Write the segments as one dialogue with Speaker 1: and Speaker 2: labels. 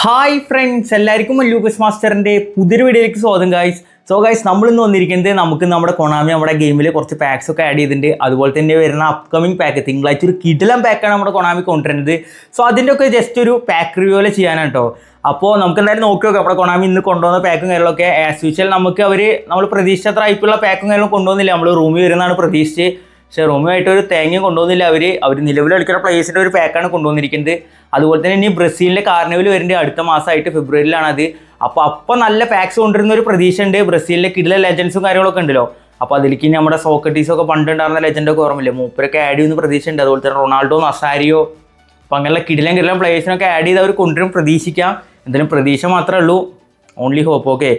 Speaker 1: Hi friends എല്ലാവർക്കും Lucas മാസ്റ്ററിന്റെ പുതിയൊരു വീഡിയോയിലേക്ക് സ്വാഗതം ഗായ്സ് സോ ഗായ്സ് നമ്മൾ ഇന്ന് വന്നിരിക്കുന്നത് നമുക്ക് നമ്മുടെ കൊണാമി നമ്മുടെ ഗെയിമിൽ കുറച്ച് പാക്സ് ഒക്കെ ആഡ് ചെയ്തിട്ടുണ്ട്. അതുപോലെ തന്നെ വരുന്ന അപ്കമിംഗ് പാക്ക് തിങ്കളാഴ്ച ഒരു കിടിലം പാക്കാണ് നമ്മുടെ കൊണാമി കൊണ്ടുവരുന്നത്. സോ അതിന്റെ ഒക്കെ ജസ്റ്റ് ഒരു പാക്ക് റിവ്യൂ പോലെ ചെയ്യാനാണ് കേട്ടോ അപ്പോൾ നമുക്ക് എന്തായാലും നോക്കി നോക്കാം. നമ്മുടെ കൊണാമി ഇന്ന് കൊണ്ടുവന്ന പാക്കും കാര്യങ്ങളൊക്കെ ആസ് യൂഷ്വൽ നമുക്ക് അവർ നമ്മൾ പ്രതീക്ഷിച്ചത്ര ടൈപ്പുള്ള പാക്കും കാര്യങ്ങളും കൊണ്ടുവന്നില്ല. നമ്മൾ റൂമിൽ വരുന്നതാണ് പ്രതീക്ഷിച്ച് പക്ഷേ റൂമുമായിട്ട് ഒരു തേങ്ങയും കൊണ്ടുവന്നില്ല അവർ അവർ നിലവിൽ കളിക്കുന്ന പ്ലേസിന്റെ ഒരു പാക്കാണ് കൊണ്ടുവന്നിരിക്കുന്നത്. അതുപോലെ തന്നെ ഇനി ബ്രസീലിന്റെ കാർണിവൽ വരുന്നുണ്ട്. അടുത്ത മാസമായിട്ട് ഫെബ്രുവരിയിലാണ് അത് അപ്പോൾ അപ്പോൾ നല്ല പാക്സ് കൊണ്ടുവരുന്ന ഒരു പ്രതീക്ഷ ഉണ്ട് ബ്രസീലിലെ കിടില ലെജൻസും കാര്യങ്ങളൊക്കെ ഉണ്ടല്ലോ. അപ്പോൾ അതിലേക്ക് നമ്മുടെ സോക്കട്ടീസൊക്കെ പണ്ടുണ്ടായിരുന്ന ലെജൻഡൊക്കെ ഓർമ്മയില്ലേ? മൂപ്പരൊക്കെ ആഡ് ചെയ്യുന്ന പ്രതീക്ഷ ഉണ്ട് അതുപോലെ തന്നെ റൊണാൾഡോ നസാരിയോ അപ്പോൾ അങ്ങനെയുള്ള കിടിലം കിടിലം പ്ലേയേഴ്സിനൊക്കെ ആഡ് ചെയ്ത് അവർ കൊണ്ടുവരും. പ്രതീക്ഷിക്കാം. എന്തായാലും പ്രതീക്ഷ മാത്രമേ ഉള്ളൂ. ഓൺലി ഹോപ്പ് ഓക്കെ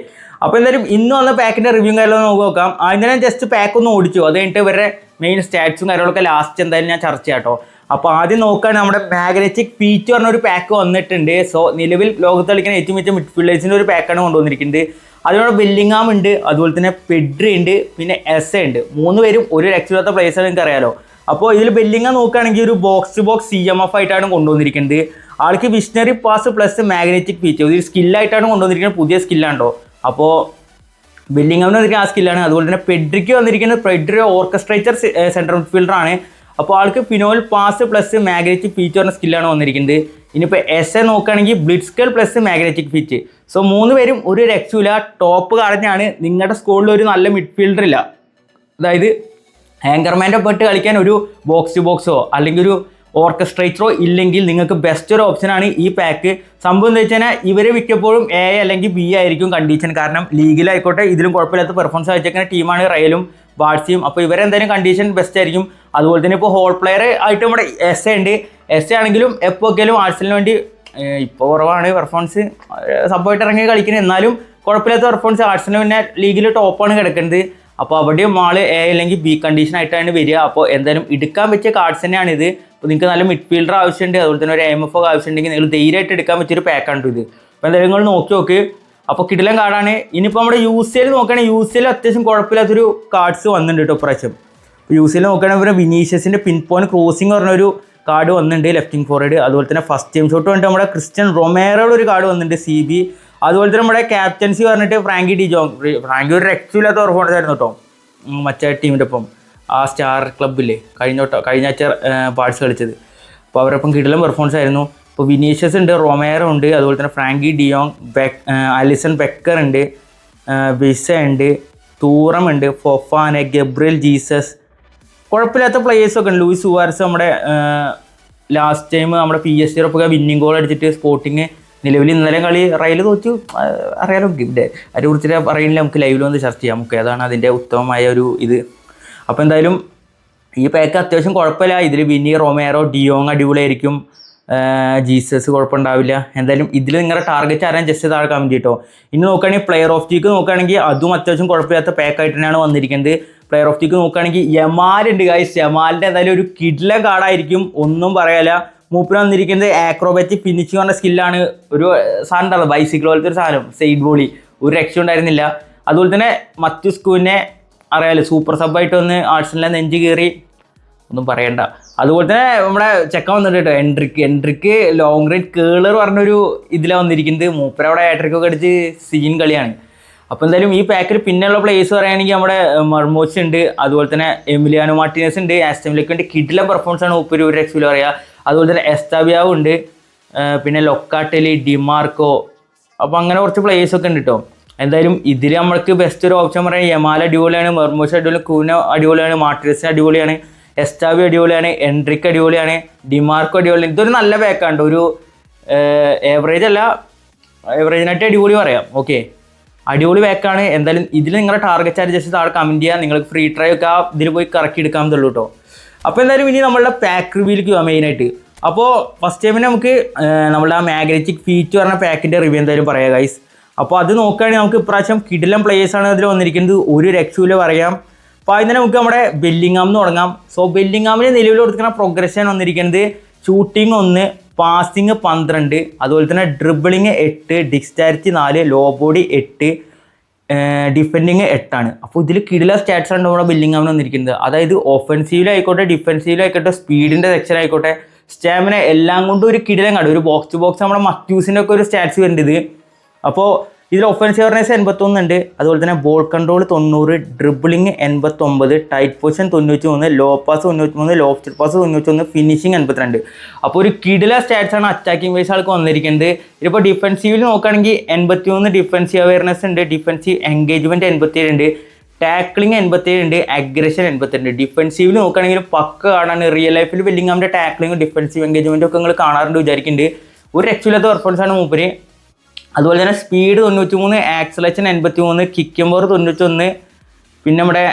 Speaker 1: അപ്പോൾ എന്തായാലും ഇന്ന് വന്ന പാക്കിന്റെ റിവ്യൂ കാര്യങ്ങളൊന്നും നോക്കി നോക്കാം. ആദ്യം ഞാൻ ജസ്റ്റ് പാക്ക് ഒന്ന് ഓടിച്ചു. അത് കഴിഞ്ഞിട്ട് ഇവരുടെ മെയിൻ സ്റ്റാറ്റ്സും കാര്യങ്ങളൊക്കെ ലാസ്റ്റ് എന്തായാലും ഞാൻ ചർച്ച ചെയ്യാം അപ്പോൾ ആദ്യം നോക്കുകയാണെങ്കിൽ നമ്മുടെ മാഗ്നറ്റിക് പീച്ച് പറഞ്ഞ ഒരു പാക്ക് വന്നിട്ടുണ്ട്. സോ നിലവിൽ ലോകത്ത് കളിക്കുന്ന ഏറ്റവും മികച്ച മിഡ്ഫീൽഡേഴ്സിന്റെ ഒരു പാക്കാണ് കൊണ്ടുവന്നിരിക്കുന്നത്. അതിനോട് ബെല്ലിങ്ങാം ഉണ്ട് അതുപോലെ തന്നെ പെഡ്രി ഉണ്ട് പിന്നെ എസ് ഉണ്ട്. മൂന്ന് പേരും ഒരു രക്ഷയില്ലാത്ത പ്ലേസാണ് നിങ്ങൾക്ക് അറിയാലോ അപ്പോൾ ഇതിൽ ബെല്ലിങ്ങ നോക്കുകയാണെങ്കിൽ ഒരു box to box C M F ആയിട്ടാണ് കൊണ്ടുവന്നിരിക്കുന്നത്. ആൾക്ക് visionary pass plus magnetic feet ഒരു സ്കില്ലായിട്ടാണ് കൊണ്ടുവന്നിരിക്കുന്നത്. പുതിയ സ്കില്ലാണ്ടോ അപ്പോൾ ബില്ലിംഗമിന് ആ സ്കില്ലാണ് അതുപോലെ തന്നെ പെഡ്രിക്ക് വന്നിരിക്കുന്നത് പെഡ്രി ഓർക്കസ്ട്രേച്ചർ സെൻട്രൽ ഫീൽഡർ ആണ് അപ്പോൾ ആൾക്ക് phenomenal pass plus magnetic feet പറഞ്ഞ സ്കില്ലാണ് വന്നിരിക്കുന്നത്. ഇനിയിപ്പോൾ എസ് എ നോക്കുകയാണെങ്കിൽ ബ്ലിറ്റ്സ്കൽ പ്ലസ് മാഗ്നറ്റിക് ഫീച്ച് സോ മൂന്ന് പേരും ഒരു രക്ഷയില്ല ടോപ്പ് കളഞ്ഞാണ് നിങ്ങളുടെ സ്കൂളിൽ ഒരു നല്ല മിഡ്ഫീൽഡർ ഇല്ല. അതായത് ആങ്കർമാന്റെ പെട്ട് കളിക്കാൻ ഒരു ബോക്സ് ടു ബോക്സോ അല്ലെങ്കിൽ ഒരു ഓർക്കസ്ട്രേറ്ററോ ഇല്ലെങ്കിൽ നിങ്ങൾക്ക് ബെസ്റ്റ് ഒരു ഓപ്ഷനാണ് ഈ പാക്ക് സംഭവം എന്താ വെച്ച് കഴിഞ്ഞാൽ ഇവരെ മിക്കപ്പോഴും എ അല്ലെങ്കിൽ ബി ആയിരിക്കും കണ്ടീഷൻ കാരണം ലീഗിലായിക്കോട്ടെ ഇതിലും കുഴപ്പമില്ലാത്ത പെർഫോമൻസ് വെച്ചേക്കുന്ന ടീമാണ് റയലും വാട്സിയും. അപ്പോൾ ഇവരെന്തായാലും കണ്ടീഷൻ ബെസ്റ്റ് ആയിരിക്കും. അതുപോലെ തന്നെ ഇപ്പോൾ ഹോൾ പ്ലെയർ ആയിട്ട് നമ്മുടെ എസ് എ ഉണ്ട്. എസ് എ ആണെങ്കിലും എപ്പോഴൊക്കെയും ആർട്സിന് വേണ്ടി ഇപ്പോൾ കുറവാണ് പെർഫോമൻസ് സപ്പോർട്ട് ഇറങ്ങി കളിക്കുന്നത്. എന്നാലും കുഴപ്പമില്ലാത്ത പെർഫോമൻസ് ആർട്സിന് പിന്നെ ലീഗിൽ ടോപ്പാണ് കിടക്കുന്നത്. അപ്പോൾ അവിടെയും ആൾ എ അല്ലെങ്കിൽ ബി കണ്ടീഷൻ ആയിട്ടാണ് വരിക. അപ്പോൾ എന്തായാലും എടുക്കാൻ വെച്ച കാർഡ്സ് തന്നെയാണ് ഇത് അപ്പോൾ നിങ്ങൾക്ക് നല്ല മിഡ്ഫീൽഡർ ആവശ്യമുണ്ട് അതുപോലെ തന്നെ ഒരു എം എഫ് ആവശ്യമുണ്ടെങ്കിൽ നിങ്ങൾ ധൈര്യമായിട്ട് എടുക്കാൻ പറ്റിയൊരു പാക്കാണ് ഇത്. അപ്പോൾ എന്തായാലും നിങ്ങൾ നോക്കി നോക്ക്. അപ്പോൾ കിടിലം കാർഡാണ് ഇനിയിപ്പോൾ നമ്മുടെ യു സി എൽ നോക്കുകയാണെങ്കിൽ യു സി എൽ അത്യാവശ്യം കുഴപ്പമില്ലാത്തൊരു കാർഡ്സ് വന്നിട്ടുണ്ട് കേട്ടോ ഇപ്രാവശ്യം. യു സി എൽ നോക്കുകയാണെങ്കിൽ ഇവിടെ വിനീഷ്യസിന്റെ പിൻ പോയിന്റ് ക്രോസിംഗ് പറഞ്ഞൊരു കാർഡ് വന്നിട്ടുണ്ട് ലെഫ്റ്റിംഗ് ഫോർവേഡ് അതുപോലെ തന്നെ ഫസ്റ്റ് ടൈം ഷോട്ട് വന്നിട്ട് നമ്മുടെ ക്രിസ്ത്യൻ റൊമേറോയുടെ ഒരു കാർഡ് വന്നിട്ടുണ്ട് സി ബി അതുപോലെ തന്നെ നമ്മുടെ ക്യാപ്റ്റൻസി പറഞ്ഞിട്ട് ഫ്രാങ്കി ഡി ജോങ് ഫ്രാങ്കി ഒരു രക്ഷയില്ലാത്ത പെർഫോമൻസ് ആയിരുന്നു കേട്ടോ മറ്റേ ടീമിന്റെ ഒപ്പം. ആ സ്റ്റാർ ക്ലബ്ബില്ലേ? കഴിഞ്ഞ കഴിഞ്ഞ പാർട്സ് കളിച്ചത്. അപ്പോൾ അവരൊപ്പം കിടലം പെർഫോമൻസ് ആയിരുന്നു. ഇപ്പോൾ വിനീഷ്യസ് ഉണ്ട് റൊമേറോ ഉണ്ട് അതുപോലെ തന്നെ ഫ്രാങ്കി ഡിയോങ് ബെക് അലിസൺ ബെക്കർ ഉണ്ട് വിസ ഉണ്ട് തൂറം ഉണ്ട് ഫൊഫാന ഗബ്രിയൽ ജീസസ്. കുഴപ്പമില്ലാത്ത പ്ലേയേഴ്സൊക്കെ ഉണ്ട്. ലൂയിസ് സുവാർസ് നമ്മുടെ ലാസ്റ്റ് ടൈം നമ്മുടെ പി എസ് സിറപ്പൊക്കെ വിന്നിങ് ഗോൾ അടിച്ചിട്ട് സ്പോർട്ടിങ് നിലവിൽ ഇന്നലെ കളി റയൽ തോറ്റു. അറിയാലോ ഇവിടെ അതിനെ കുറിച്ചിട്ട് പറയുന്നില്ല നമുക്ക് ലൈവിൽ വന്ന് ചർച്ച ചെയ്യാം. നമുക്ക് അതാണ് അതിന്റെ ഉത്തമമായ ഒരു ഇത്? അപ്പോൾ എന്തായാലും ഈ പാക്ക് അത്യാവശ്യം കുഴപ്പമില്ല. ഇതിൽ വിനി റൊമേറോ ഡിയോങ് അടിപൊളിയായിരിക്കും. ജീസസ് കുഴപ്പമുണ്ടാവില്ല. എന്തായാലും ഇതിൽ നിങ്ങളുടെ ടാർഗറ്റ് ആരാൻ ജസ്റ്റ് താഴെ കമന്റ് ചെയ്തോ ഇനി നോക്കുകയാണെങ്കിൽ പ്ലെയർ ഓഫ് ടീക്ക് നോക്കുകയാണെങ്കിൽ അതും അത്യാവശ്യം കുഴപ്പമില്ലാത്ത പാക്കായിട്ട് തന്നെയാണ് വന്നിരിക്കുന്നത്. പ്ലെയർ ഓഫ് ടീക്ക് നോക്കുകയാണെങ്കിൽ യമാലുണ്ട് ഗൈസ് യമാലിന്റെ എന്തായാലും ഒരു കിഡ്ല കാർഡായിരിക്കും ഒന്നും പറയാല മൂപ്പിന് വന്നിരിക്കുന്നത് ആക്രോബാറ്റിക് ഫിനിഷിംഗ് പറഞ്ഞ സ്കില്ലാണ് ഒരു സാധനം ഉണ്ടാവുന്നത് ബൈസിക്കിൾ പോലത്തെ ഒരു സാധനം സൈഡ് ബോളി ഒരു രക്ഷ ഉണ്ടായിരുന്നില്ല. അതുപോലെ തന്നെ മറ്റു സ്കൂവിനെ അറിയാലോ സൂപ്പർ സബായിട്ട് വന്ന് ആർട്സിലെ നെഞ്ച് കയറി ഒന്നും പറയണ്ട. അതുപോലെ തന്നെ നമ്മുടെ ചെക്കൻ വന്നിട്ട് കേട്ടോ എൻട്രിക്ക് എൻട്രിക്ക് ലോങ് റേഞ്ച് കേളർ പറഞ്ഞൊരു ഇതിലാണ് വന്നിരിക്കുന്നത്. മൂപ്പര അവിടെ ആട്രിക്കൊക്കെ അടിച്ച് സീൻ കളിയാണ്. അപ്പോൾ എന്തായാലും ഈ പാക്കിൽ പിന്നെയുള്ള പ്ലേസ് പറയുകയാണെങ്കിൽ നമ്മുടെ മർമോസ് ഉണ്ട്. അതുപോലെ തന്നെ എമിലിയാനോ മാർട്ടിനസ് ഉണ്ട്. ആസ്റ്റമിലേക്ക് വേണ്ടി കിഡിലെ പെർഫോമൻസ് ആണ് മൂപ്പര് ഒരു രക്ഷയിൽ പറയുക അതുപോലെ തന്നെ എസ്താബിയാവ് ഉണ്ട്. പിന്നെ ലൊക്കാട്ടലി ഡിമാർക്കോ. അപ്പോൾ അങ്ങനെ കുറച്ച് പ്ലേസ് ഒക്കെ ഉണ്ട് കേട്ടോ. എന്തായാലും ഇതിൽ നമ്മൾക്ക് ബെസ്റ്റ് ഒരു ഓപ്ഷൻ പറയാൻ യമാല അടിപൊളിയാണ് മെർമോസ് അടിപൊളി കൂന അടിപൊളിയാണ് മാട്രിസ് അടിപൊളിയാണ് എസ്റ്റാവി അടിപൊളിയാണ് എൻട്രിക്ക് അടിപൊളിയാണ് ഡിമാർക്കോ അടിപൊളിയാണ്. ഇതൊരു നല്ല ബാക്കാണ്ട് ഒരു ഏവറേജ് അല്ല ഏവറേജിനായിട്ട് അടിപൊളി പറയാം. ഓക്കെ അടിപൊളി ബാക്കാണ് എന്തായാലും ഇതിൽ നിങ്ങളുടെ ടാർഗറ്റ് ആയിട്ട് ജസ്റ്റ് താഴെ കമന്റ് ചെയ്യാം. നിങ്ങൾക്ക് ഫ്രീ ട്രൈ ഒക്കെ ആ ഇതിൽ പോയി കറക്കി എടുക്കാമെന്നുള്ളൂ കേട്ടോ അപ്പോൾ എന്തായാലും ഇനി നമ്മളുടെ പാക്ക് റിവ്യൂലേക്ക് പോകാം മെയിനായിട്ട് അപ്പോൾ ഫസ്റ്റ് ടൈമിന് നമുക്ക് നമ്മുടെ ആ മാഗ്നറ്റിക് ഫീറ്റ് പറഞ്ഞ പാക്കിന്റെ റിവ്യൂ എന്തായാലും പറയാം ഗൈസ് അപ്പോൾ അത് നോക്കുകയാണെങ്കിൽ നമുക്ക് ഇപ്രാവശ്യം കിടിലം ആണ് അതിൽ വന്നിരിക്കുന്നത്. ഒരു രക്ഷയില്ല പറയാം. അപ്പോൾ അതിന് നമുക്ക് നമ്മുടെ ബെല്ലിങ്ങാം എന്ന് തുടങ്ങാം. സോ ബെല്ലിങ്ങാമിന് നിലവിൽ കൊടുക്കുന്ന പ്രോഗ്രഷൻ വന്നിരിക്കുന്നത്. ഷൂട്ടിംഗ് ഒന്ന് പാസിങ് പന്ത്രണ്ട് അതുപോലെ തന്നെ ഡ്രിബിളിങ് എട്ട് ഡിസ്റ്റാരിറ്റി നാല് ലോ ബോഡി എട്ട് ഡിഫെൻഡിങ് എട്ടാണ് അപ്പോൾ ഇതിൽ കിടില സ്റ്റാറ്റ്സ് ആണ് നമ്മുടെ ബില്ലിങ്ങാമിന് വന്നിരിക്കുന്നത്. അതായത് ഒഫൻസീവിലായിക്കോട്ടെ ഡിഫെൻസീവിലായിക്കോട്ടെ സ്പീഡിന്റെ സെക്ഷൻ ആയിക്കോട്ടെ സ്റ്റാമിന എല്ലാം കൊണ്ടും ഒരു കിടിലം കണ്ടു. ഒരു ബോക്സ് ടു ബോക്സ് നമ്മുടെ മറ്റ്യൂസിന്റെ ഒക്കെ ഒരു സ്റ്റാറ്റ്സ് വരേണ്ടത് അപ്പോൾ ഇതിൽ ഒഫൻസ് അവർനെസ് എൺപത്തൊന്ന് ഉണ്ട്. അതുപോലെ തന്നെ ബോൾ കൺട്രോൾ തൊണ്ണൂറ് ഡ്രിബിളിംഗ് എൺപത്തൊമ്പത് ടൈറ്റ് പൊസിഷൻ തൊണ്ണൂറ്റി മൂന്ന് ലോ പാസ് തൊണ്ണൂറ്റി മൂന്ന് ലോഫ്റ്റ് പാസ് തൊണ്ണൂറ്റി ഒന്ന് ഫിനിഷിംഗ് എൺപത്തിരണ്ട്. അപ്പോൾ ഒരു കിടില സ്റ്റാറ്റ്സ് ആണ് അറ്റാക്കിംഗ് വൈസ് ആൾക്ക് വന്നിരിക്കുന്നത്. ഇതിപ്പോൾ ഡിഫൻസീവിൽ നോക്കുകയാണെങ്കിൽ എൺപത്തി മൂന്ന് ഡിഫൻസീവ് അവയർനെസ് ഉണ്ട്. ഡിഫൻസീവ് എൻഗേജ്മെന്റ് എൺപത്തിയേഴ് ഉണ്ട്. ടാക്ലിംഗ് എൺപത്തിയേഴ് ഉണ്ട്. അഗ്രഷൻ എൺപത്തിരണ്ട് ഡിഫൻസീവിൽ നോക്കുകയാണെങ്കിൽ പക്ക കാണാൻ റിയൽ ലൈഫിൽ വെല്ലിങ്ങാമിന്റെ ടാക്ലിംഗ് ഡിഫൻസീവ് എൻഗേജ്മെന്റും ഒക്കെ നിങ്ങൾ കാണാറുണ്ട് വിചാരിക്കുന്നുണ്ട്. ഒരു രക്ഷയില്ലാത്ത പെർഫോമൻസ് ആണ് മൂപ്പര്. അതുപോലെ തന്നെ സ്പീഡ് തൊണ്ണൂറ്റി മൂന്ന് ആക്സലേഷൻ എൺപത്തി മൂന്ന് കിക്കുമ്പോൾ തൊണ്ണൂറ്റൊന്ന് പിന്നെ നമ്മുടെ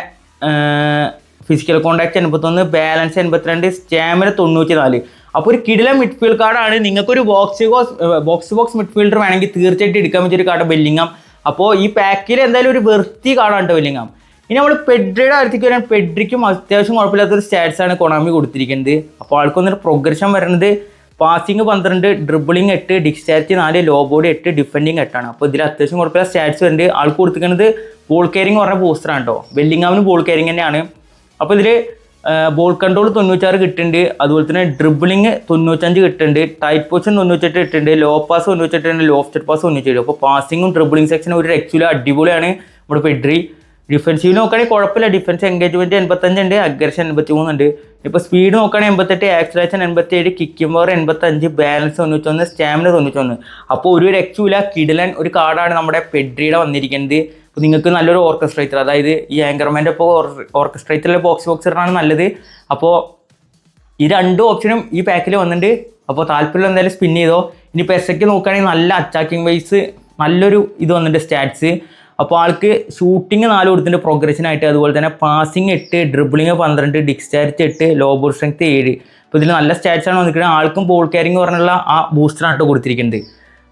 Speaker 1: ഫിസിക്കൽ കോണ്ടാക്ട് എൺപത്തൊന്ന് ബാലൻസ് എൺപത്തിരണ്ട് സ്റ്റാമിന തൊണ്ണൂറ്റി നാല് അപ്പോൾ ഒരു കിടില മിഡ്ഫീൽഡ് കാർഡാണ് നിങ്ങൾക്കൊരു box box box box midfielder വേണമെങ്കിൽ തീർച്ചയായിട്ടും എടുക്കാൻ പറ്റിയ ഒരു കാർഡ് ബെല്ലിങ്ങാം അപ്പോൾ ഈ പാക്കിൽ എന്തായാലും ഒരു വൃത്തി കാർഡാണ് കേട്ടോ ബെല്ലിങ്ങാം ഇനി നമ്മൾ പെഡ്രിയുടെ കാര്യത്തേക്ക് വരാൻ പെഡ്രിക്കും അത്യാവശ്യം കുഴപ്പമില്ലാത്തൊരു സ്റ്റാറ്റ്സാണ് കൊണാമി കൊടുത്തിരിക്കുന്നത്. അപ്പോൾ ആൾക്കൊന്നൊരു പ്രോഗ്രഷൻ വരുന്നത് പാസിങ് പന്ത്രണ്ട് ഡ്രിബിളിംഗ് എട്ട് ഡിസ്ചാർജ് നാല് ലോ ബോഡി എട്ട് ഡിഫെൻഡിങ് എട്ടാണ്. അപ്പോൾ ഇതിൽ അത്യാവശ്യം കുഴപ്പമില്ല സ്റ്റാറ്റ്സ് വരുന്നുണ്ട്. ആൾക്ക് കൊടുത്തിരിക്കുന്നത് ബോൾ കെയറിങ് പറഞ്ഞ പോസ്റ്ററാണ് കേട്ടോ വെല്ലിങ്ങാമിന് ബോൾ കെയറിങ് തന്നെയാണ്. അപ്പോൾ ഇതിൽ ബോൾ കൺട്രോൾ തൊണ്ണൂറ്റാറ് കിട്ടുന്നുണ്ട്. അതുപോലെ തന്നെ ഡ്രിബിളിങ് തൊണ്ണൂറ്റഞ്ച് കിട്ടുന്നുണ്ട്. ടൈറ്റ് പൊസിഷൻ തൊണ്ണൂറ്റെട്ട് കിട്ടുന്നുണ്ട്. ലോ പാസ് തൊണ്ണൂറ്റെട്ടുണ്ട് ലോഫ്റ്റഡ് പാസ് തൊണ്ണൂറ്റേഴ്. അപ്പോൾ പാസിങ്ങും ഡ്രിബിളിങ് സെക്ഷനും ഒരു രക്ഷയില അടിപൊളിയാണ്. നമ്മുടെ പെഡ്രി ഡിഫൻസീവ് നോക്കുകയാണെങ്കിൽ കുഴപ്പമില്ല. ഡിഫൻസ് എൻഗേജ്മെന്റ് എൺപത്തഞ്ചുണ്ട് അഗ്രഷൻ എൺപത്തി മൂന്നുണ്ട് ഇപ്പോൾ സ്പീഡ് നോക്കുകയാണെങ്കിൽ എൺപത്തെട്ട് ആക്സലേഷൻ എൺപത്തേഴ് കിക്കിംഗ് പവർ എൺപത്തഞ്ച് ബാലൻസ് തൊണ്ണൂറ്റൊന്ന് സ്റ്റാമിന തൊണ്ണൂറ്റൊന്ന്. അപ്പോൾ ഒരു രക്ഷയില്ല കിടിലൻ ഒരു കാർഡാണ് നമ്മുടെ പെഡ്രിയുടെ വന്നിരിക്കുന്നത്. അപ്പോൾ നിങ്ങൾക്ക് നല്ലൊരു ഓർക്കസ്ട്രേറ്റർ അതായത് ഈ ആങ്കർമാന്റെ ഇപ്പോൾ ഓർക്കസ്ട്രേറ്ററിലെ ബോക്സ് ബോക്സറാണ് നല്ലത്. അപ്പോൾ ഈ രണ്ട് ഓപ്ഷനും ഈ പാക്കിൽ വന്നിട്ടുണ്ട്. അപ്പോൾ താല്പര്യം എന്തായാലും സ്പിൻ ചെയ്തോ. ഇനി എസ് ഒക്കെ നോക്കുകയാണെങ്കിൽ നല്ല അറ്റാക്കിംഗ് വൈസ് നല്ലൊരു ഇത് വന്നിട്ടുണ്ട് സ്റ്റാറ്റ്സ് അപ്പോൾ ആൾക്ക് ഷൂട്ടിങ് നാല് കൊടുത്തിട്ടുണ്ട്. പ്രോഗ്രഷനായിട്ട് അതുപോലെ തന്നെ പാസിംഗ് എട്ട് ഡ്രിബിളിങ് പന്ത്രണ്ട് ഡിസ്ചാർജ് എട്ട് ലോ ബോൾ സ്ട്രെങ്ത് ഏഴ്. അപ്പോൾ ഇതിൽ നല്ല സ്റ്റാറ്റ്സ് ആണ് വന്നിരിക്കുന്നത് ആൾക്കും ബോൾ ക്യാരിങ് പറഞ്ഞുള്ള ആ ബൂസ്റ്ററാണ് കൊടുത്തിരിക്കുന്നത്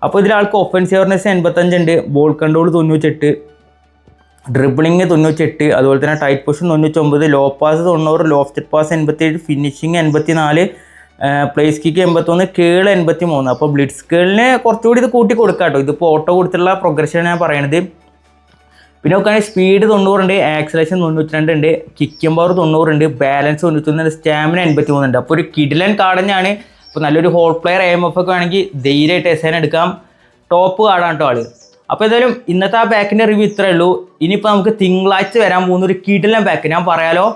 Speaker 1: അപ്പോൾ ഇതിൽ ആൾക്ക് ഒഫൻസീവർനെസ് എൺപത്തഞ്ചുണ്ട് ബോൾ കൺട്രോൾ തൊണ്ണൂറ്റെട്ട് ഡ്രിബിളിങ് തൊണ്ണൂറ്റെട്ട് അതുപോലെ തന്നെ ടൈറ്റ് പൊസിഷൻ തൊണ്ണൂറ്റൊമ്പത് ലോ പാസ് തൊണ്ണൂറ് ലോഫ്റ്റ് പാസ് എൺപത്തിയേഴ് ഫിനിഷിങ് എൺപത്തി നാല് പ്ലേസ് കിക്ക് എൺപത്തൊന്ന് കേൾ എൺപത്തി മൂന്ന് അപ്പോൾ ബ്ലിഡ്സ് കേളിന് കുറച്ചുകൂടി ഇത് കൂട്ടി കൊടുക്കാം കേട്ടോ ഇതിപ്പോൾ ഓട്ടോ കൊടുത്തുള്ള പ്രോഗ്രഷൻ ഞാൻ പറയണത്. പിന്നെ നോക്കുകയാണെങ്കിൽ സ്പീഡ് തൊണ്ണൂറുണ്ട് ആക്സലേഷൻ തൊണ്ണൂറ്റിരണ്ട് ഉണ്ട് കിക്കിംഗ് പവർ തൊണ്ണൂറുണ്ട് ബാലൻസ് തൊണ്ണൂറ്റൊന്നുണ്ട് സ്റ്റാമിന എൺപത്തി മൂന്നുണ്ട് അപ്പോൾ ഒരു കിഡിലൻ കാർഡ് തന്നെയാണ് ഇപ്പോൾ നല്ലൊരു ഹോൾ പ്ലെയർ എം എഫ് ഒക്കെ വേണമെങ്കിൽ ധൈര്യമായിട്ട് എസ് എൻ എടുക്കാം. ടോപ്പ് കാർഡാണ് കേട്ടോ ആൾ. അപ്പോൾ ഏതായാലും ഇന്നത്തെ ആ ബാക്കിന്റെ റിവ്യൂ ഇത്രയേ ഉള്ളൂ. ഇനിയിപ്പോൾ നമുക്ക് തിങ്കളാഴ്ച വരാൻ പോകുന്ന ഒരു കിടിലൻ ബാക്ക് ഞാൻ പറയാലോ.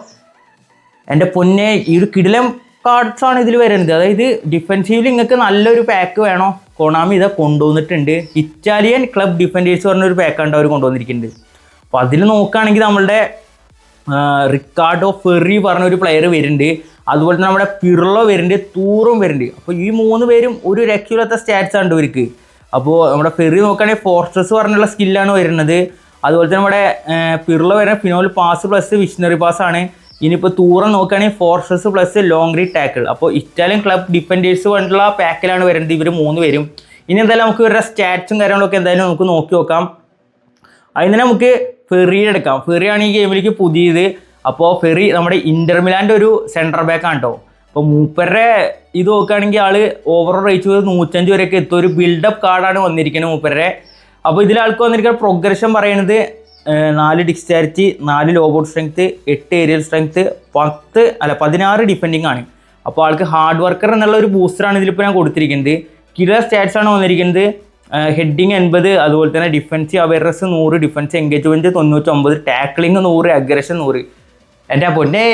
Speaker 1: എന്റെ പൊന്നെ ഈ ഒരു കിഡിലൻ കാർഡ്സാണ് ഇതിൽ വരുന്നത്. അതായത് ഡിഫെൻസീവിൽ നിങ്ങൾക്ക് നല്ലൊരു പാക്ക് വേണോ. കൊണാമി ഇതാ കൊണ്ടുവന്നിട്ടുണ്ട്. ഇറ്റാലിയൻ ക്ലബ് ഡിഫൻഡേഴ്സ് പറഞ്ഞൊരു പാക്കാണ് അവർ കൊണ്ടുവന്നിരിക്കുന്നത്. അപ്പോൾ അതിൽ നോക്കുകയാണെങ്കിൽ നമ്മളുടെ റിക്കാർഡോ ഫെറി പറഞ്ഞ ഒരു പ്ലെയർ വരുന്നുണ്ട്. അതുപോലെ തന്നെ നമ്മുടെ പിർളോ വരുന്നുണ്ട് തൂറും വരുന്നുണ്ട്. അപ്പോൾ ഈ മൂന്ന് പേരും ഒരു രക്ഷയില്ലാത്ത സ്റ്റാറ്റ്സ് ആണ് ഇവർക്ക്. അപ്പോൾ നമ്മുടെ ഫെറി നോക്കുകയാണെങ്കിൽ ഫോർട്രസ് പറഞ്ഞുള്ള സ്കില്ലാണ് വരുന്നത്. അതുപോലെ തന്നെ നമ്മുടെ പിറള വരുന്ന phenomenal pass plus visionary pass ആണ്. ഇനിയിപ്പോൾ തൂറം നോക്കുകയാണെങ്കിൽ fortress plus long reach tackle അപ്പോൾ ഇറ്റാലിയൻ ക്ലബ് ഡിഫൻഡേഴ്സ് പറഞ്ഞിട്ടുള്ള പാക്കിലാണ് വരുന്നത് ഇവർ മൂന്ന് പേരും. ഇനി എന്തായാലും നമുക്ക് ഇവരുടെ സ്റ്റാറ്റ്സും കാര്യങ്ങളൊക്കെ എന്തായാലും നമുക്ക് നോക്കി നോക്കാം. അതിന് തന്നെ നമുക്ക് ഫെറി എടുക്കാം. ഫെറിയാണ് ഈ ഗെയിമിലേക്ക് പുതിയത്. അപ്പോൾ ഫെറി നമ്മുടെ ഇന്റർമിലാന്റെ ഒരു സെന്റർ ബാക്ക് ആണ് കേട്ടോ അപ്പോൾ മൂപ്പരുടെ ഇത് നോക്കുകയാണെങ്കിൽ ആൾ ഓവറോൾ റേറ്റ് ചെയ്ത് നൂറ്റഞ്ച് വരെയൊക്കെ എത്തും. ഒരു ബിൽഡപ്പ് കാർഡാണ് വന്നിരിക്കുന്നത് മൂപ്പരുടെ. അപ്പോൾ ഇതിൽ ആൾക്ക് വന്നിരിക്കുന്ന പ്രോഗ്രഷൻ പറയുന്നത് നാല് ഡിസ്ചാർജ് നാല് ലോബോട്ട് സ്ട്രെങ്ത് എട്ട് ഏരിയൽ സ്ട്രെങ്ത് പത്ത് അല്ല പതിനാറ് ഡിഫെൻഡിങ് ആണ്. അപ്പോൾ ആൾക്ക് ഹാർഡ് വർക്കർ എന്നുള്ള ഒരു ബൂസ്റ്ററാണ് ഇതിലിപ്പോൾ ഞാൻ കൊടുത്തിരിക്കുന്നത്. കിലർ സ്റ്റാറ്റ്സ് ആണ് വന്നിരിക്കുന്നത്. ഹെഡിങ് എൺപത് അതുപോലെ തന്നെ ഡിഫൻസ് അവയർനെസ് നൂറ് ഡിഫൻസ് എൻഗേജ്മെന്റ് തൊണ്ണൂറ്റൊമ്പത് ടാക്ലിംഗ് നൂറ് അഗ്രഷൻ നൂറ്. എന്റെ പൊന്നേ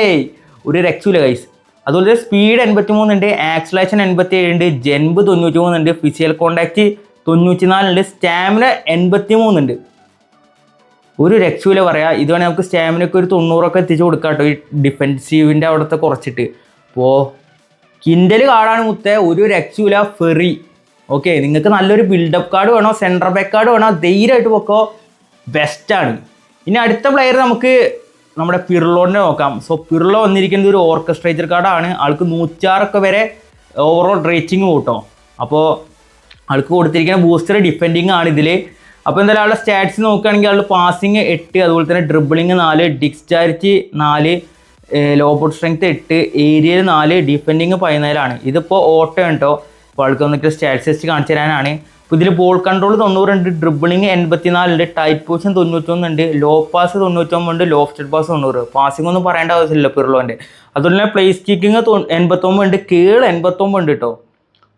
Speaker 1: ഒരു രക്ഷയില്ല കൈസ് അതുപോലെ സ്പീഡ് എൺപത്തി മൂന്നുണ്ട് ആക്സലേഷൻ എൺപത്തി ഏഴുണ്ട് ജെൻബ് തൊണ്ണൂറ്റി മൂന്നുണ്ട് ഫിസിക്കൽ കോണ്ടാക്ട് തൊണ്ണൂറ്റി നാലുണ്ട് സ്റ്റാമിന എൺപത്തി മൂന്നുണ്ട് ഒരു രക്ഷയില്ല പറയാ. ഇത് വേണേൽ നമുക്ക് സ്റ്റാമിനൊക്കെ ഒരു തൊണ്ണൂറൊക്കെ എത്തിച്ച് കൊടുക്കാം കേട്ടോ ഈ ഡിഫെൻസീവിന്റെ അവിടുത്തെ കുറച്ചിട്ട്. അപ്പോൾ കിൻഡൽ കാടാണ് മുത്തേ ഒരു രക്ഷയില്ല ഫെറി ഓക്കെ നിങ്ങൾക്ക് നല്ലൊരു ബിൽഡപ്പ് കാർഡ് വേണോ? സെൻട്രൽ ബാക്ക് കാർഡ് വേണോ? ധൈര്യമായിട്ട് പൊക്കോ ബെസ്റ്റാണ് ഇനി അടുത്ത പ്ലെയർ നമുക്ക് നമ്മുടെ പിർലോനെ നോക്കാം. സോ പിർലോ വന്നിരിക്കുന്നത് ഒരു ഓർക്കസ്ട്രേറ്റർ കാർഡാണ് ആൾക്ക് നൂറ്റാറൊക്കെ വരെ ഓവറോൾ റേറ്റിംഗ് കൂട്ടോ. അപ്പോൾ ആൾക്ക് കൊടുത്തിരിക്കുന്ന ബൂസ്റ്റർ ഡിഫെൻഡിങ് ആണ് ഇതിൽ അപ്പോൾ എന്തായാലും ആളുടെ സ്റ്റാറ്റ്സ് നോക്കുകയാണെങ്കിൽ ആളുടെ പാസിങ് എട്ട് അതുപോലെ തന്നെ ഡ്രിബിളിങ് നാല് ഡിസ്ചാരിറ്റി നാല് ലോബോട്ട് സ്ട്രെങ്ത് എട്ട് ഏരിയയിൽ നാല് ഡിഫെൻഡിങ് പതിനാലാണ്. ഇതിപ്പോൾ ഓട്ടോ കേട്ടോ അപ്പോൾ ആൾക്ക് വന്നിട്ട് സ്റ്റാറ്റ്സ് കാണിച്ചു തരാനാണ്. അപ്പോൾ ഇതിൽ ബോൾ കൺട്രോൾ തൊണ്ണൂറുണ്ട് ഡ്രിബിളിങ് എൺപത്തിനാലുണ്ട് ടൈറ്റ് പൊസിഷൻ തൊണ്ണൂറ്റൊന്നുണ്ട് ലോ പാസ് തൊണ്ണൂറ്റൊമ്പതുണ്ട് ലോഫ്റ്റഡ് പാസ് തൊണ്ണൂറ്. പാസിംഗ് ഒന്നും പറയേണ്ട ആവശ്യമില്ല പിർലോന്റെ അതുപോലെ തന്നെ പ്ലേസ് കിക്കിങ് എൺപത്തൊമ്പതുണ്ട് കേൾ എൺപത്തൊമ്പതുണ്ട് കേട്ടോ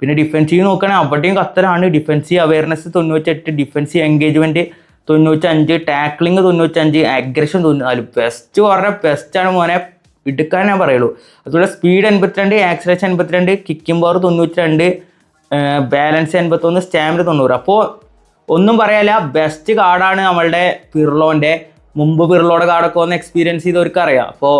Speaker 1: പിന്നെ ഡിഫൻസീവ് നോക്കുകയാണെങ്കിൽ അവിടെയും ഖത്തറാണ്. ഡിഫൻസീവ് അവയർനെസ് തൊണ്ണൂറ്റെട്ട് ഡിഫൻസീവ് എൻഗേജ്മെന്റ് തൊണ്ണൂറ്റഞ്ച് ടാക്ലിങ് തൊണ്ണൂറ്റഞ്ച് അഗ്രഷൻ തൊണ്ണൂറ്റാൽ ബെസ്റ്റ് പറഞ്ഞാൽ ബെസ്റ്റാണ് മോനെ. ഞാൻ പറയുള്ളൂ. അതുപോലെ സ്പീഡ് എൺപത്തിരണ്ട് ആക്സിലേഷൻ എൺപത്തിരണ്ട് കിക്കിംഗ് പവർ തൊണ്ണൂറ്റി രണ്ട് ബാലൻസ് എൺപത്തൊന്ന് സ്റ്റാമിന തൊണ്ണൂറ്. അപ്പോൾ ഒന്നും പറയാല്ല ബെസ്റ്റ് കാർഡാണ് നമ്മളുടെ പിർലോന്റെ. മുമ്പ് പിർലോയുടെ കാർഡൊക്കെ ഒന്ന് എക്സ്പീരിയൻസ് ചെയ്തവർക്ക് അറിയാം അപ്പോൾ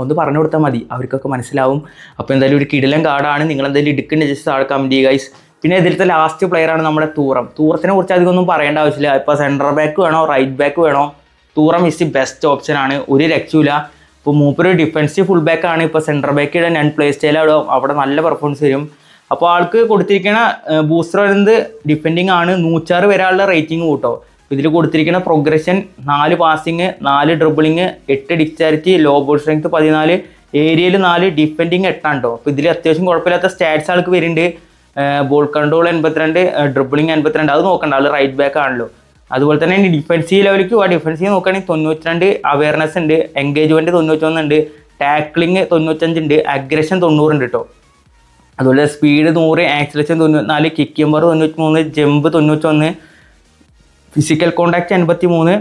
Speaker 1: ഒന്ന് പറഞ്ഞു കൊടുത്താൽ മതി അവർക്കൊക്കെ മനസ്സിലാവും. അപ്പോൾ എന്തായാലും ഒരു കിടിലൻ കാർഡാണ് നിങ്ങൾ എന്തായാലും എടുക്കേണ്ട ജസ്റ്റ് താഴെ കമന്റ് ചെയ്യുക ഗൈസ് പിന്നെ ഇതിലത്തെ ലാസ്റ്റ് പ്ലെയറാണ് നമ്മുടെ തൂറം. തൂറത്തിനെ കുറിച്ച് അധികം ഒന്നും പറയേണ്ട ആവശ്യമില്ല. ഇപ്പോൾ സെന്റർ ബാക്ക് വേണോ റൈറ്റ് ബാക്ക് വേണോ? തൂറം ഇസ് ദി ബെസ്റ്റ് ഓപ്ഷനാണ് ഒരു രക്ഷയില്ല ഇപ്പോൾ മൂപ്പര് ഡിഫൻസീവ് ഫുൾ ബാക്ക് ആണ്. ഇപ്പോൾ സെന്റർ ബാക്ക് ഇടാൻ ഞാൻ പ്ലേ സ്റ്റൈൽ അവിടെ അവിടെ നല്ല പെർഫോമൻസ് വരും. അപ്പോൾ ആൾക്ക് കൊടുത്തിരിക്കുന്ന ബൂസ്റ്റർ വരുന്നത് ഡിഫെൻഡിങ് ആണ്. നൂറ്റാറ് വരാനുള്ള റേറ്റിംഗ് കൂട്ടോ. ഇതിൽ കൊടുത്തിരിക്കുന്ന പ്രോഗ്രഷൻ നാല് പാസിങ് നാല് ഡ്രിബിളിങ് എട്ട് ഡിസ്ചാരിറ്റി ലോ ബോൾ സ്ട്രെങ്ത് പതിനാല് ഏരിയയിൽ നാല് ഡിഫെൻഡിങ് എട്ടാണ് കേട്ടോ അപ്പോൾ ഇതിൽ അത്യാവശ്യം കുഴപ്പമില്ലാത്ത സ്റ്റാറ്റ്സ് ആൾക്ക് വരുന്നുണ്ട്. ബോൾ കൺട്രോൾ എൺപത്തിരണ്ട് ഡ്രിബിളിങ് എൺപത്തിരണ്ട്. അത് നോക്കണ്ട. ആൾ റൈറ്റ് ബാക്ക് ആണല്ലോ. അതുപോലെ തന്നെ ഡിഫൻസീവ് ലെവലിലേക്ക് ആ ഡിഫൻസീവ് നോക്കുകയാണെങ്കിൽ തൊണ്ണൂറ്റിരണ്ട് അവയർനെസ് ഉണ്ട് എൻഗേജ്മെന്റ് തൊണ്ണൂറ്റൊന്നുണ്ട് ടാക്ലിങ് തൊണ്ണൂറ്റഞ്ചുണ്ട് അഗ്രഷൻ തൊണ്ണൂറുണ്ട് കേട്ടോ അതുപോലെ സ്പീഡ് നൂറ് ആക്സിലേഷൻ തൊണ്ണൂറ്റിനാല് കിക്ക് തൊണ്ണൂറ്റി മൂന്ന് ജമ്പ് തൊണ്ണൂറ്റൊന്ന് ഫിസിക്കൽ കോണ്ടാക്ട് എൺപത്തി മൂന്ന്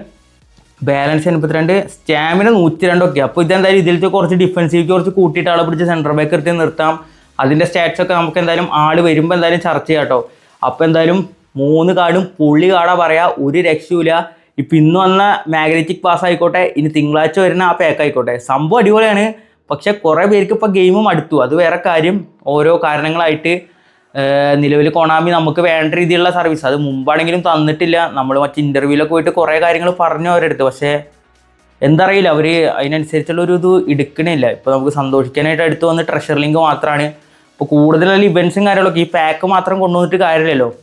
Speaker 1: ബാലൻസ് എൺപത്തിരണ്ട് സ്റ്റാമിന നൂറ്റി രണ്ടൊക്കെ അപ്പോൾ ഇതെന്തായാലും ഇതിലത്തെ കുറച്ച് ഡിഫൻസീവ് കുറച്ച് കൂട്ടിയിട്ട് ആളെ പിടിച്ച് സെന്റർ ബാക്ക് എടുത്ത് നിർത്താം. അതിന്റെ സ്റ്റാറ്റ്സ് ഒക്കെ നമുക്ക് എന്തായാലും ആൾ വരുമ്പോൾ എന്തായാലും ചർച്ച ചെയ്യാം കേട്ടോ അപ്പോൾ എന്തായാലും മൂന്ന് കാർഡും പുള്ളി കാടാ പറയാ ഒരു രക്ഷയില്ല ഇപ്പം ഇന്ന് വന്ന മാഗ്നറ്റിക് പാസ് ആയിക്കോട്ടെ ഇനി തിങ്കളാഴ്ച വരുന്ന ആ പാക്ക് ആയിക്കോട്ടെ. സംഭവം അടിപൊളിയാണ്. പക്ഷെ കുറേ പേർക്ക് ഇപ്പോൾ ഗെയിമും അടുത്തു. അത് വേറെ കാര്യം. ഓരോ കാരണങ്ങളായിട്ട് നിലവിൽ കൊണാമി നമുക്ക് വേണ്ട രീതിയിലുള്ള സർവീസ് അത് മുമ്പാണെങ്കിലും തന്നിട്ടില്ല. നമ്മൾ മറ്റ് ഇന്റർവ്യൂവിലൊക്കെ പോയിട്ട് കുറേ കാര്യങ്ങൾ പറഞ്ഞു അവരെടുത്ത്. പക്ഷേ എന്തറിയില്ല. അവർ അതിനനുസരിച്ചുള്ള ഒരു ഇത് എടുക്കണില്ല. ഇപ്പോൾ നമുക്ക് സന്തോഷിക്കാനായിട്ട് അടുത്ത് വന്ന് ട്രഷർ ലിങ്ക് മാത്രമാണ് ഇപ്പോൾ കൂടുതലുള്ള ഇവൻസും കാര്യങ്ങളൊക്കെ ഈ പാക്ക് മാത്രം കൊണ്ടുവന്നിട്ട് കാര്യമില്ലല്ലോ.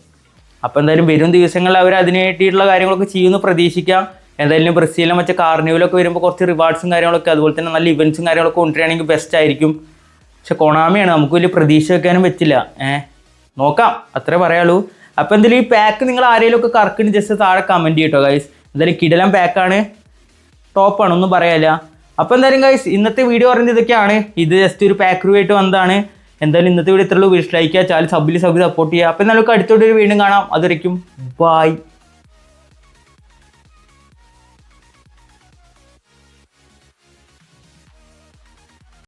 Speaker 1: അപ്പോൾ എന്തായാലും വരും ദിവസങ്ങളിൽ അവർ അതിനായിട്ടുള്ള കാര്യങ്ങളൊക്കെ ചെയ്യുമെന്ന് പ്രതീക്ഷിക്കാം. എന്തായാലും ബ്രസീലിനെ മറ്റേ കാർണിവലൊക്കെ വരുമ്പോൾ കുറച്ച് റിവാർഡ്സും കാര്യങ്ങളൊക്കെ അതുപോലെ തന്നെ നല്ല ഇവന്റ്സും കാര്യങ്ങളൊക്കെ കൊണ്ടുവരികയാണെങ്കിൽ ബെസ്റ്റ് ആയിരിക്കും. പക്ഷെ കൊണാമിയാണ് നമുക്ക് വലിയ പ്രതീക്ഷ വെക്കാനും പറ്റില്ല. ഏഹ് നോക്കാം അത്രേ പറയാളൂ അപ്പോൾ എന്തായാലും ഈ പാക്ക് നിങ്ങൾ ആരെങ്കിലും ഒക്കെ കറക്കിന് ജസ്റ്റ് താഴെ കമന്റ് ചെയ്യട്ടോ ഗൈസ് എന്തായാലും കിടലം പാക്കാണ് ടോപ്പാണ് ഒന്നും പറയാനില്ല. അപ്പോൾ എന്തായാലും ഗൈസ് ഇന്നത്തെ വീഡിയോ പറയുന്നത് ഇതൊക്കെയാണ്. ഇത് ജസ്റ്റ് ഒരു പാക്ക് ആയിട്ട് വന്നതാണ്. എന്തായാലും ഇന്നത്തെ വീഡിയോ ഇത്രയുള്ളൂ വീട്ടിൽ ലൈക്ക് ചെയ്യുക ചാനൽ സബിൽ സപ്പോർട്ട് ചെയ്യുക അപ്പോൾ എന്നാലും അടുത്തോട്ട് ഒരു വീണ്ടും കാണാം. അതുവരയ്ക്കും ബൈ